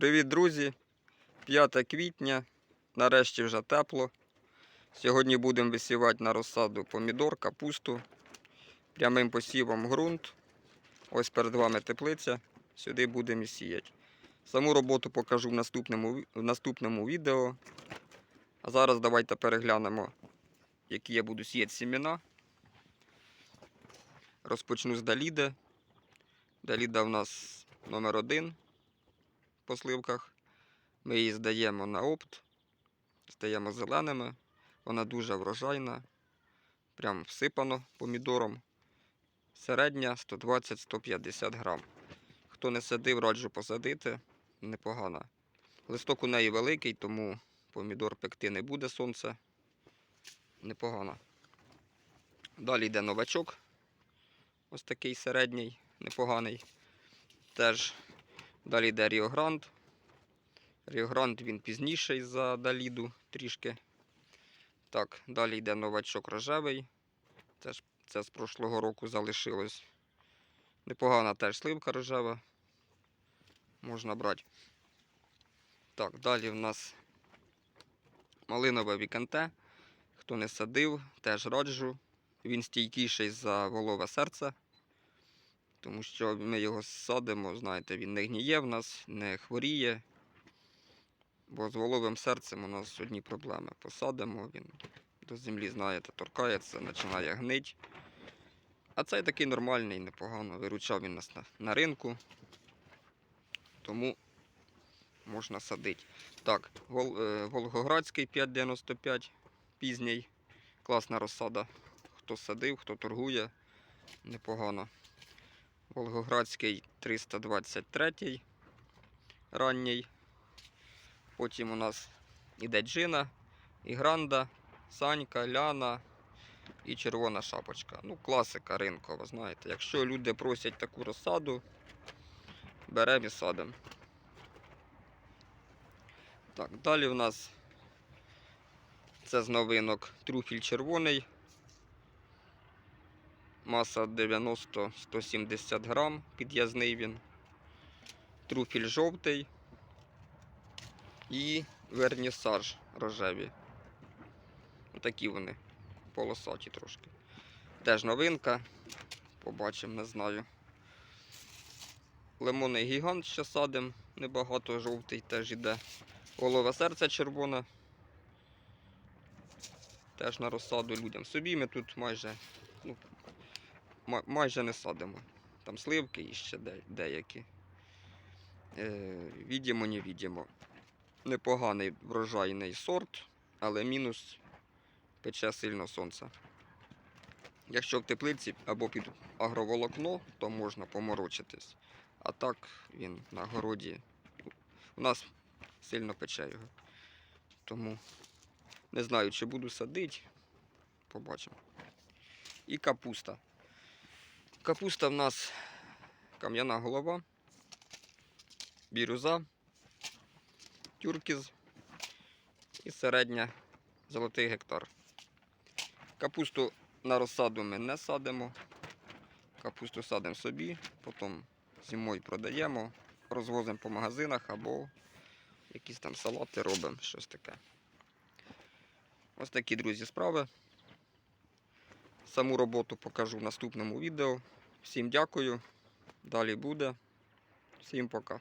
Привіт, друзі! 5 квітня. Нарешті вже тепло. Сьогодні будемо висівати на розсаду помідор, капусту. Прямим посівом ґрунт. Ось перед вами теплиця. Сюди будемо сіяти. Саму роботу покажу в наступному, в наступному відео. А зараз давайте переглянемо, які я буду сіяти сімена. Розпочну з Даліди. Даліда в нас номер один по сливках. Ми її здаємо на опт, здаємо зеленими. Вона дуже врожайна. Прям всипано помідором. Середня 120-150 грам. Хто не садив, раджу посадити. Непогана. Листок у неї великий, тому помідор пекти не буде сонце. Непогано. Далі йде новачок. Ось такий середній, непоганий. Теж Далі йде Ріогранд. Ріогранд він пізніший за Даліду трішки. Так, далі йде новачок рожевий. Це, ж, це з прошлого року залишилось. Непогана теж сливка рожева. Можна брати. Так, далі в нас малинове віканте. Хто не садив, теж раджу. Він стійкіший за волове серце. Тому що ми його садимо, знаєте, він не гніє в нас, не хворіє. Бо з воловим серцем у нас одні проблеми. Посадимо, він до землі, знаєте, торкається, починає гнить. А цей такий нормальний, непогано. Виручав він нас на, на ринку. Тому можна садити. Так, Вол, е, Волгоградський 5,95 пізній. Класна розсада. Хто садив, хто торгує, непогано. Волгоградський 323 ранній. Потім у нас іде джина, і гранда, санька, ляна і червона шапочка. Ну, класика ринкова, знаєте. Якщо люди просять таку розсаду, беремо і садимо. Так, далі в нас це з новинок трюфіль червоний. Маса 90-170 грам, під'язний він. Труфіль жовтий і вернісаж рожеві. Такі вони полосаті трошки. Теж новинка. Побачимо, не знаю. Лимонний гігант ще садимо, небагато жовтий теж іде. Голове серце червоне. Теж на розсаду людям. Собі ми тут майже ну, майже не садимо. Там сливки і ще де- деякі. Е, відімо, не відімо. Непоганий врожайний сорт, але мінус пече сильно сонце. Якщо в теплиці або під агроволокно, то можна поморочитись. А так він на городі. У нас сильно пече його. Тому не знаю, чи буду садити. Побачимо. І капуста. Капуста в нас кам'яна голова, бірюза, тюркіз і середня золотий гектар. Капусту на розсаду ми не садимо. Капусту садимо собі, потім зимою продаємо, розвозимо по магазинах або якісь там салати робимо, щось таке. Ось такі, друзі, справи. Саму роботу покажу в наступному відео. Всім дякую. Далі буде. Всім пока.